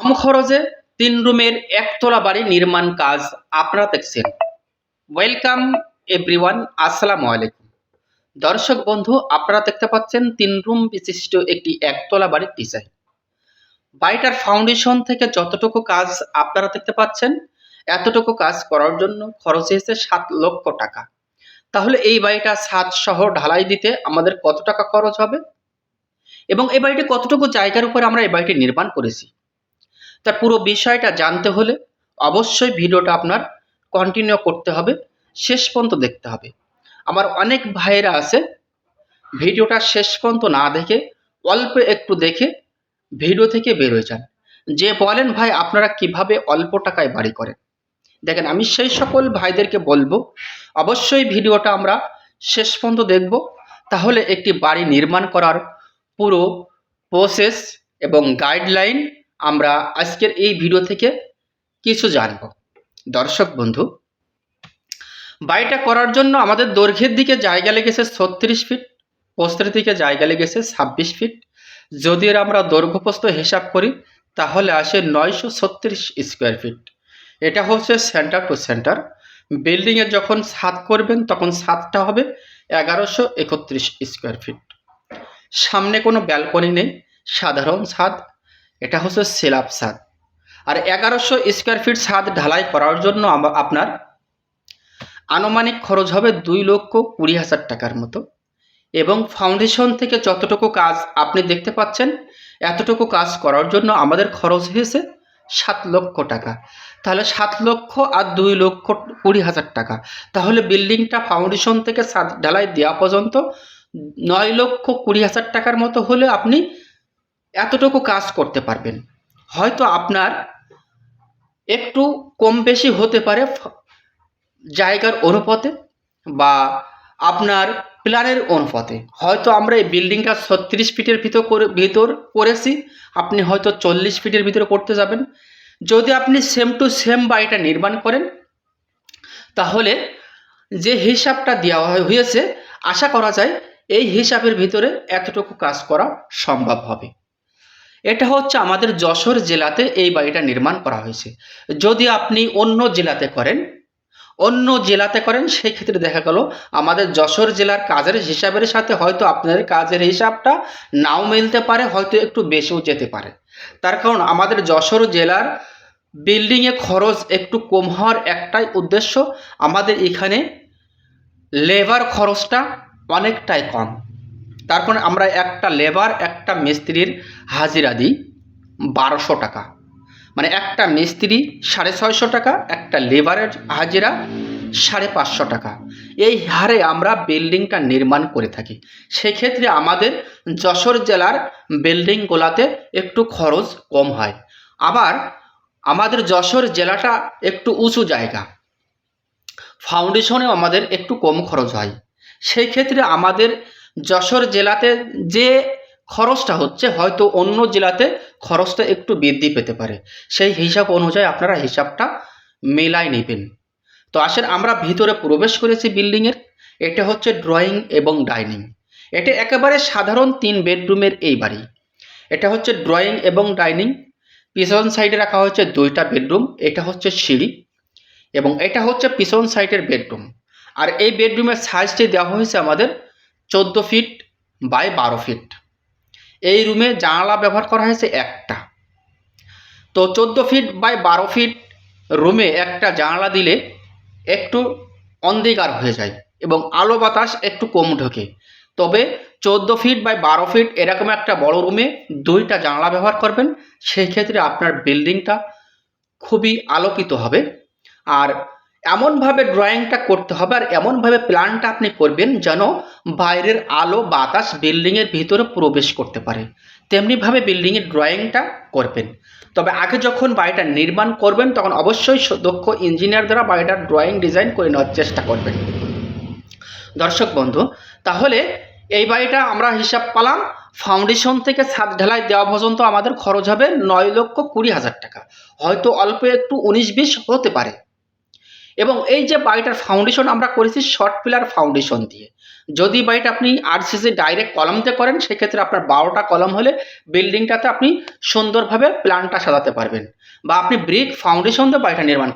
কম খরচে তিন রুমের একতলা বাড়ি নির্মাণ কাজ আপনারা দেখছেন। ওয়েলকাম এভরিওয়ান আসসালামু আলাইকুম। দর্শক বন্ধু, আপনারা দেখতে পাচ্ছেন তিন রুম বিশিষ্ট একটি একতলা বাড়ির ডিজাইন বাড়িটার ফাউন্ডেশন থেকে যতটুকু কাজ আপনারা দেখতে পাচ্ছেন, এতটুকু কাজ করার জন্য খরচ হয়েছে সাত লক্ষ টাকা। তাহলে এই বাড়িটা ছাদ সহ ঢালাই দিতে আমাদের কত টাকা খরচ হবে? এবং এই বাড়িটি কতটুকু জায়গার উপরে আমরা এই বাড়িটি নির্মাণ করেছি? তার পুরো বিষয়টা জানতে হলে অবশ্যই ভিডিওটা আপনার কন্টিনিউ করতে হবে, শেষ পর্যন্ত দেখতে হবে। আমার অনেক ভাইয়েরা আছে, ভিডিওটা শেষ পর্যন্ত না দেখে, অল্প একটু দেখে ভিডিও থেকে বেরোয় যান। যে বলেন, ভাই, আপনারা কীভাবে অল্প টাকায় বাড়ি করেন? দেখেন, আমি সেই সকল ভাইদেরকে বলব, অবশ্যই ভিডিওটা আমরা শেষ পর্যন্ত দেখব। তাহলে একটি বাড়ি নির্মাণ করার পুরো প্রসেস এবং গাইডলাইন আমরা আজকের এই ভিডিও থেকে কিছু জানব। দর্শক বন্ধু, বাড়িটা করার জন্য আমাদের দৈর্ঘ্যের দিকে জায়গা লেগেছে ছত্রিশ ফিট প্রস্থের দিকে জায়গা লেগেছে ছাব্বিশ ফিট যদি আমরা দৈর্ঘ্যপ্রস্থ হিসাব করি, তাহলে আসে নয়শো ছত্রিশ স্কোয়ার ফিট এটা হচ্ছে সেন্টার টু সেন্টার বিল্ডিংয়ে যখন ছাদ করবেন, তখন ছাদটা হবে এগারোশো একত্রিশ স্কোয়ার ফিট সামনে কোনো ব্যালকনি নেই, সাধারণ ছাদ। এটা হচ্ছে সেলাপ ছাদ আর এগারোশো স্কোয়ার ফিট ছাদ ঢালাই করার জন্য আপনার আনুমানিক খরচ হবে দুই লক্ষ কুড়ি হাজার টাকার মতো। এবং ফাউন্ডেশন থেকে যতটুকু কাজ আপনি দেখতে পাচ্ছেন, এতটুকু কাজ করার জন্য আমাদের খরচ হয়েছে সাত লক্ষ টাকা। তাহলে সাত লক্ষ আর দুই লক্ষ কুড়ি হাজার টাকা। তাহলে বিল্ডিংটা ফাউন্ডেশন থেকে ছাদ ঢালাই দেওয়া পর্যন্ত নয় লক্ষ কুড়ি হাজার টাকার মতো হলে আপনি এতটুকু কাজ করতে পারবেন। হয়তো আপনার একটু কম বেশি হতে পারে জায়গার অনুপাতে বা আপনার প্ল্যানের অনুপাতে। হয়তো আমরা এই বিল্ডিংটা ছত্রিশ ফিটের ভিতর করে, ভিতর করেছি, আপনি হয়তো চল্লিশ ফিটের ভিতরে করতে যাবেন। যদি আপনি সেম টু সেম বাড়িটা নির্মাণ করেন, তাহলে যে হিসাবটা দেওয়া হয়- হয়েছে, আশা করা যায় এই হিসাবের ভিতরে এতটুকু কাজ করা সম্ভব হবে। এটা হচ্ছে আমাদের যশোর জেলাতে এই বাড়িটা নির্মাণ করা হয়েছে। যদি আপনি অন্য জেলাতে করেন, অন্য জেলাতে করেন সেই ক্ষেত্রে দেখা গেল আমাদের যশোর জেলার কাজের হিসাবের সাথে হয়তো আপনাদের কাজের হিসাবটা নাও মিলতে পারে, হয়তো একটু বেশিও যেতে পারে। তার কারণ আমাদের যশোর জেলার বিল্ডিংয়ে খরচ একটু কম হওয়ার একটাই উদ্দেশ্য, আমাদের এখানে লেবার খরচটা অনেকটাই কম। তারপরে আমরা একটা লেবার একটা মিস্ত্রির হাজিরা দিই বারোশো টাকা। মানে একটা মিস্ত্রি সাড়ে ছয়শো টাকা, একটা লেবারের হাজিরা সাড়ে পাঁচশো টাকা। এই হারে আমরা বিল্ডিংটা নির্মাণ করে থাকি। সেক্ষেত্রে আমাদের যশোর জেলার বিল্ডিংগুলাতে একটু খরচ কম হয়। আবার আমাদের যশোর জেলাটা একটু উঁচু জায়গা। ফাউন্ডেশনেও আমাদের একটু কম খরচ হয়। সেই ক্ষেত্রে আমাদের যশোর জেলাতে যে খরচটা হচ্ছে, হয়তো অন্য জেলাতে খরচটা একটু বৃদ্ধি পেতে পারে। সেই হিসাব অনুযায়ী আপনারা হিসাবটা মেলাই নেবেন। তো আসেন, আমরা ভিতরে প্রবেশ করেছি বিল্ডিংয়ের। এটা হচ্ছে ড্রয়িং এবং ডাইনিং। এটা একেবারে সাধারণ তিন বেডরুমের এই বাড়ি। এটা হচ্ছে ড্রয়িং এবং ডাইনিং। পিছন সাইডে রাখা হচ্ছে দুইটা বেডরুম। এটা হচ্ছে সিঁড়ি এবং এটা হচ্ছে পিছন সাইডের বেডরুম। আর এই বেডরুমের সাইজটি দেওয়া হয়েছে আমাদের চোদ্দ ফিট বাই বারো ফিট এই রুমে জানালা ব্যবহার করা হয়েছে একটা। তো চোদ্দ ফিট বাই বারো ফিট রুমে একটা জানালা দিলে একটু অন্ধকার হয়ে যায় এবং আলো বাতাস একটু কম ঢোকে। তবে চোদ্দ ফিট বাই বারো ফিট এরকম একটা বড় রুমে দুইটা জানালা ব্যবহার করবেন, সেই ক্ষেত্রে আপনার বিল্ডিংটা খুবই আলোকিত হবে। আর এমনভাবে ড্রয়িংটা করতে হবে আর এমনভাবে প্ল্যানটা আপনি করবেন যেন বাইরের আলো, বাতাস বিল্ডিংয়ের ভিতরে প্রবেশ করতে পারে। তেমনিভাবে বিল্ডিংয়ের ড্রয়িংটা করবেন। তবে আগে যখন বাড়িটা নির্মাণ করবেন, তখন অবশ্যই দক্ষ ইঞ্জিনিয়ার দ্বারা বাড়িটার ড্রয়িং ডিজাইন করে নেওয়ার চেষ্টা করবেন। দর্শক বন্ধু, তাহলে এই বাড়িটা আমরা হিসাব পালাম। ফাউন্ডেশন থেকে ছাদ ঢালাই দেওয়া পর্যন্ত আমাদের খরচ হবে নয় লক্ষ কুড়ি হাজার টাকা। হয়তো অল্প একটু উনিশ বিশ হতে পারে। এবং এই যে বাড়িটার ফাউন্ডেশন আমরা করেছি শর্ট পিলার ফাউন্ডেশন দিয়ে। যদি বাড়িটা আপনি আরসিসি ডাইরেক্ট কলমতে করেন, সেক্ষেত্রে আপনার বারোটা কলম হলে বিল্ডিংটাতে আপনি সুন্দরভাবে প্ল্যানটা সাজাতে পারবেন। বা আপনি ব্রিক ফাউন্ডেশন দিয়ে বাড়িটা নির্মাণ